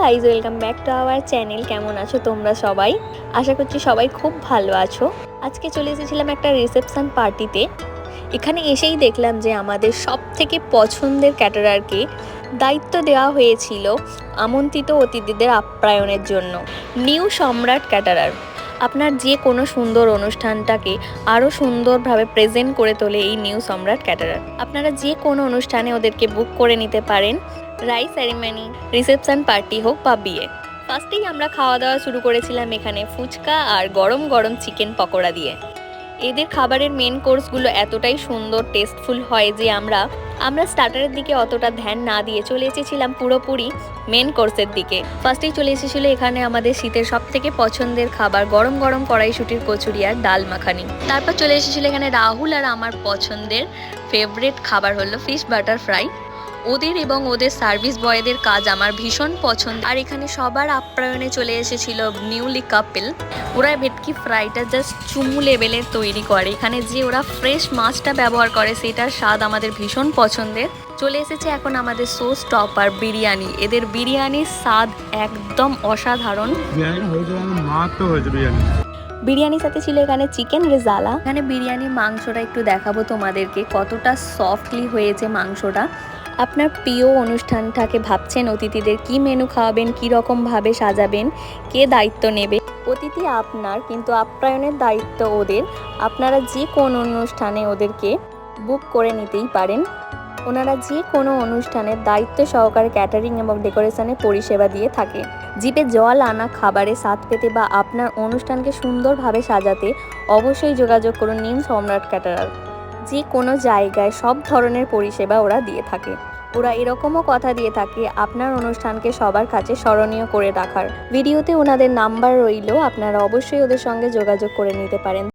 Guys welcome back to our channel কেমন আছো তোমরা সবাই? আশা করছি সবাই খুব ভালো আছো। আজকে চলে এসেছিলাম একটা রিসেপশন পার্টিতে এখানে এসেই দেখলাম যে আমাদের সব থেকে পছন্দের ক্যাটারারকে দায়িত্ব দেওয়া হয়েছিল আমন্ত্রিত অতিথিদের আপ্যায়নের জন্য। নিউ সম্রাট ক্যাটারার আপনার যে কোনো সুন্দর অনুষ্ঠানটাকে আরও সুন্দরভাবে প্রেজেন্ট করে তোলে এই নিউ সম্রাট ক্যাটারার আপনারা যে কোনো অনুষ্ঠানে ওদেরকে বুক করে নিতে পারেন। রাই সেরিমনি রিসেপশন পার্টি হোক বা বিয়ে। ফার্স্টেই আমরা খাওয়া দাওয়া শুরু করেছিলাম এখানে ফুচকা আর গরম গরম চিকেন পকোড়া দিয়ে। এদের খাবারের মেন কোর্সগুলো এতটাই সুন্দর টেস্টফুল হয় যে আমরা আমরা স্টার্টারের দিকে অতটা ধ্যান না দিয়ে চলে এসেছিলাম পুরোপুরি মেন কোর্সের দিকে। ফার্স্টেই চলে এসেছিল এখানে আমাদের শীতের সব থেকে পছন্দের খাবার, গরম গরম কড়াইশুটির কচুরি আর ডাল মাখানি। তারপর চলে এসেছিল এখানে রাহুল আর আমার পছন্দের ফেভারিট খাবার হলো ফিশ বাটার ফ্রাই ওদের এবং ওদের সার্ভিস বয়দের কাজ আমার ভীষণ পছন্দ। আর এখানে সবার আপ্যায়নে চলে এসেছিল নিউলি কাপেল। ওরা ভেটকি ফ্রাইটা জাস্ট চুমু লেভেলের তৈরি করে। এখানে যে ওরা ফ্রেশ মাছটা ব্যবহার করে সেটার স্বাদ আমাদের ভীষণ পছন্দের। চলে এসেছে এখন আমাদের সোস টপার বিরিয়ানি। এদের বিরিয়ানির স্বাদ একদম অসাধারণ। বিরিয়ানির সাথে ছিল এখানে চিকেন রেজালা এখানে বিরিয়ানির মাংসটা একটু দেখাবো তোমাদেরকে কতটা সফটলি হয়েছে মাংসটা। আপনার প্রিয় অনুষ্ঠানটাকে ভাবছেন? অতিথিদের কি মেনু খাওয়াবেন? কি রকম ভাবে সাজাবেন? কে দায়িত্ব নেবে? অতিথি আপনার, কিন্তু আপ্যায়নের দায়িত্ব ওদের। আপনারা যে কোন অনুষ্ঠানে ওদেরকে বুক করে নিতেই পারেন। ওনারা যে কোনো অনুষ্ঠানের দায়িত্ব সহকারে ক্যাটারিং এবং ডেকোরেশনের পরিষেবা দিয়ে থাকে। জিপে জল আনা খাবারে স্বাদ পেতে বা আপনার অনুষ্ঠানকে সুন্দরভাবে সাজাতে অবশ্যই যোগাযোগ করুন নিম সম্রাট ক্যাটারার। যে কোনো জায়গায় সব ধরনের পরিষেবা ওরা দিয়ে থাকে। ওরা এরকমও কথা দিয়ে থাকে, আপনার অনুষ্ঠানকে সবার কাছে স্মরণীয় করে রাখার। ভিডিওতে ওনাদের নাম্বার রইল আপনারা অবশ্যই ওদের সঙ্গে যোগাযোগ করে নিতে পারেন।